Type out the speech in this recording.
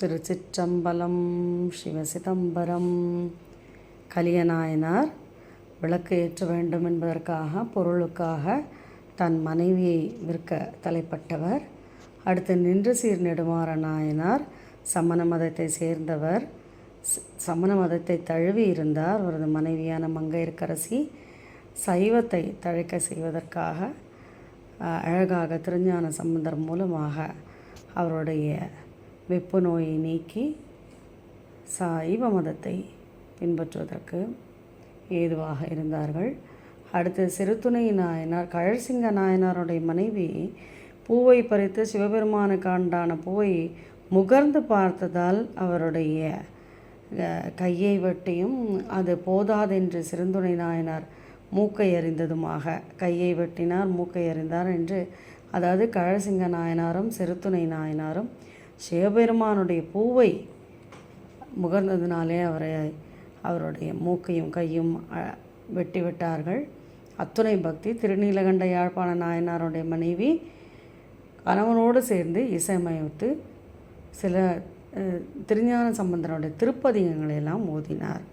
திருச்சிற்றம்பலம் சிவசிதம்பரம். கலியநாயனார் விளக்கு ஏற்ற வேண்டும் என்பதற்காக பொருளுக்காக தன் மனைவியை விற்க தலைப்பட்டவர். அடுத்து நின்று சீர் நெடுமாற நாயனார் சமண மதத்தை சேர்ந்தவர். சமண மதத்தை தழுவி இருந்தார் அவரது மனைவியான மங்கையர்க்கரசி. சைவத்தை தழைக்க செய்வதற்காக அழகாக திருஞான சம்பந்தர் மூலமாக அவருடைய வெப்பு நோயை நீக்கி சைவ மதத்தை பின்பற்றுவதற்கு ஏதுவாக இருந்தார்கள். அடுத்து சிறுதுணை நாயனார் கழற்சிங்க நாயனாருடைய மனைவி பூவை பறித்து சிவபெருமானுக்கு ஆண்டான பூவை முகர்ந்து பார்த்ததால் அவருடைய கையை வெட்டியும் அது போதாதென்று சிறுந்துணை நாயனார் மூக்கை அறிந்ததுமாக கையை வெட்டினார் மூக்கை அறிந்தார் என்று அதாவது கழசிங்க நாயனாரும் சிறுத்துணை நாயனாரும் சிவபெருமானுடைய பூவை முகர்ந்ததினாலே அவரை அவருடைய மூக்கையும் கையும் வெட்டி விட்டார்கள். அத்துணை பக்தி திருநீலகண்ட யாழ்ப்பாண நாயனாருடைய மனைவி கணவனோடு சேர்ந்து இசையமைத்து சில திருஞான சம்பந்தனுடைய திருப்பதிகங்களை எல்லாம் ஓதினார்.